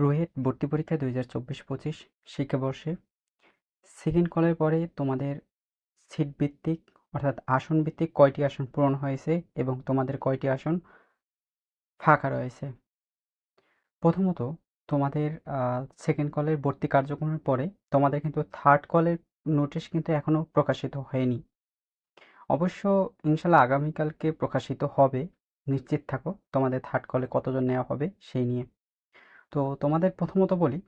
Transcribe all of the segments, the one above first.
রুয়েট ভর্তি পরীক্ষা দুই হাজার চব্বিশ পঁচিশ শিক্ষাবর্ষে সেকেন্ড কলের পরে তোমাদের সিট ভিত্তিক, অর্থাৎ আসন ভিত্তিক কয়টি আসন পূরণ হয়েছে এবং তোমাদের কয়টি আসন ফাঁকা রয়েছে? প্রথমত, তোমাদের সেকেন্ড কলের ভর্তি কার্যক্রমের পরে তোমাদের কিন্তু থার্ড কলের নোটিশ কিন্তু এখনও প্রকাশিত হয়নি। অবশ্য ইনশাল্লাহ আগামীকালকে প্রকাশিত হবে। নিশ্চিত থাকো, তোমাদের থার্ড কলে কতজন নেওয়া হবে সেই নিয়ে। তো তোমাদের প্রথমত বলি,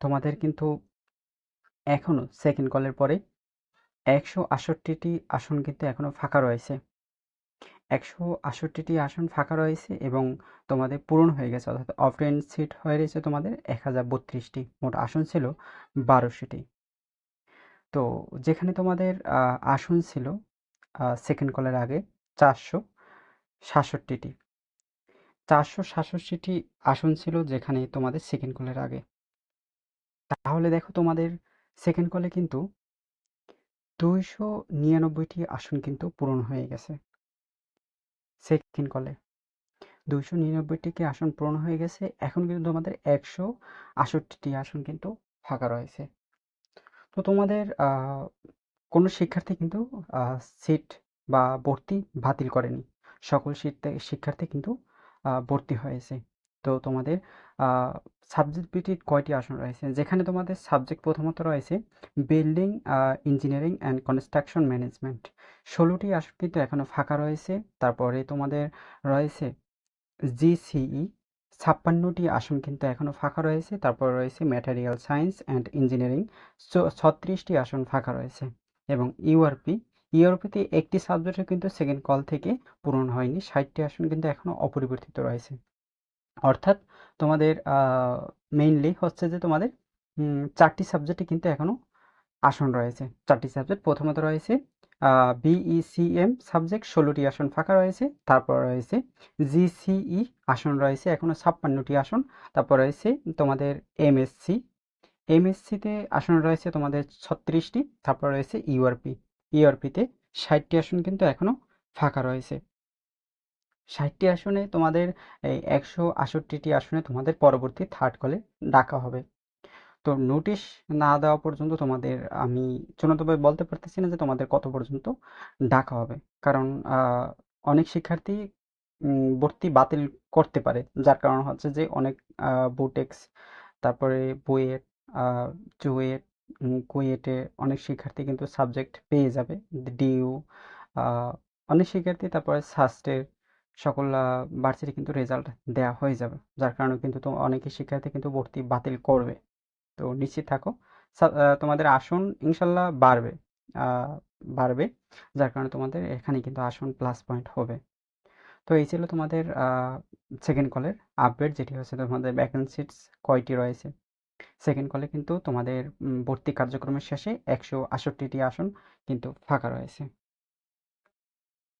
তোমাদের কিন্তু এখনও সেকেন্ড কলের পরে একশো আটষট্টিটি আসন কিন্তু এখনও ফাঁকা রয়েছে। একশো আটষট্টিটি আসন ফাঁকা রয়েছে এবং তোমাদের পূরণ হয়ে গেছে, অর্থাৎ অফরেন সিট হয়ে রয়েছে তোমাদের এক হাজার বত্রিশটি। মোট আসন ছিল বারোশোটি। তো যেখানে তোমাদের আসন ছিল সেকেন্ড কলের আগে চারশো সাতষট্টিটি। চারশো সাতষট্টিটি আসন ছিল যেখানে তোমাদের সেকেন্ড কলের আগে। তাহলে দেখো তোমাদের সেকেন্ড কলে কিন্তু দুইশো নিরানব্বইটি আসন কিন্তু পূরণ হয়ে গেছে। সেকেন্ড কলে দুইশো নিরানব্বইটিকে আসন পূরণ হয়ে গেছে, এখন কিন্তু তোমাদের একশো আষট্টিটি আসন কিন্তু ফাঁকা রয়েছে। তো তোমাদের কোনো শিক্ষার্থী কিন্তু সিট বা ভর্তি বাতিল করেনি। সকল শিক্ষার্থী কিন্তু ভর্তি হয়েছে। তো তোমাদের সাবজেক্ট ভিত্তিক কয়টি আসন রয়েছে? যেখানে তোমাদের সাবজেক্ট প্রথমত রয়েছে building engineering and construction management ষোলোটি আসন কিন্তু এখনও ফাঁকা রয়েছে। তারপরে তোমাদের রয়েছে জিসিই ছাপ্পান্নটি আসন কিন্তু এখনও ফাঁকা রয়েছে। তারপর রয়েছে ম্যাটেরিয়াল সায়েন্স অ্যান্ড ইঞ্জিনিয়ারিং ছত্রিশটি আসন ফাঁকা রয়েছে এবং ইউআরপি ইউরোপিতে একটি সাবজেক্টও কিন্তু সেকেন্ড কল থেকে পূরণ হয়নি। ষাটটি আসন কিন্তু এখনও অপরিবর্তিত রয়েছে। অর্থাৎ তোমাদের মেইনলি হচ্ছে যে তোমাদের চারটি সাবজেক্টে কিন্তু এখনও আসন রয়েছে। চারটি সাবজেক্ট প্রথমত রয়েছে বিইসিএম সাবজেক্ট ষোলোটি আসন ফাঁকা রয়েছে। তারপর রয়েছে জিসিই আসন রয়েছে এখনও ছাপ্পান্নটি আসন। তারপর রয়েছে তোমাদের এমএসসি এমএসসিতে আসন রয়েছে তোমাদের ছত্রিশটি। তারপর রয়েছে ইউআরপি ইউআরপিতে ষাটটি আসন কিন্তু এখনও ফাঁকা রয়েছে। ষাটটি আসনে তোমাদের এই একশো আষট্টিটি আসনে তোমাদের পরবর্তী থার্ড কলে ডাকা হবে। তো নোটিশ না দেওয়া পর্যন্ত তোমাদের আমি চূড়ান্তভাবে বলতে পারতেছি না যে তোমাদের কত পর্যন্ত ডাকা হবে। কারণ অনেক শিক্ষার্থী ভর্তি বাতিল করতে পারে। যার কারণ হচ্ছে যে অনেক বুটেক্স তারপরে বুয়েট চুয়েট কুয়েটে অনেক শিক্ষার্থী কিন্তু সাবজেক্ট পেয়ে যাবে। ডিউ অনেক শিক্ষার্থী, তারপরে সাস্টের সকল ভার্সিটি কিন্তু রেজাল্ট দেওয়া হয়ে যাবে। যার কারণে কিন্তু তো অনেকে শিক্ষার্থী কিন্তু ভর্তি বাতিল করবে। তো নিশ্চিত থাকো। তোমাদের আসন ইনশাল্লাহ বাড়বে বাড়বে, যার কারণে তোমাদের এখানে কিন্তু আসন প্লাস পয়েন্ট হবে। তো এই ছিল তোমাদের সেকেন্ড কলের আপডেট যেটি হচ্ছে তোমাদের ভ্যাকেন্সিস কয়টি রয়েছে। সেকেন্ড কলে কিন্তু তোমাদের ভর্তি কার্যক্রমের শেষে একশো আসন কিন্তু ফাঁকা রয়েছে।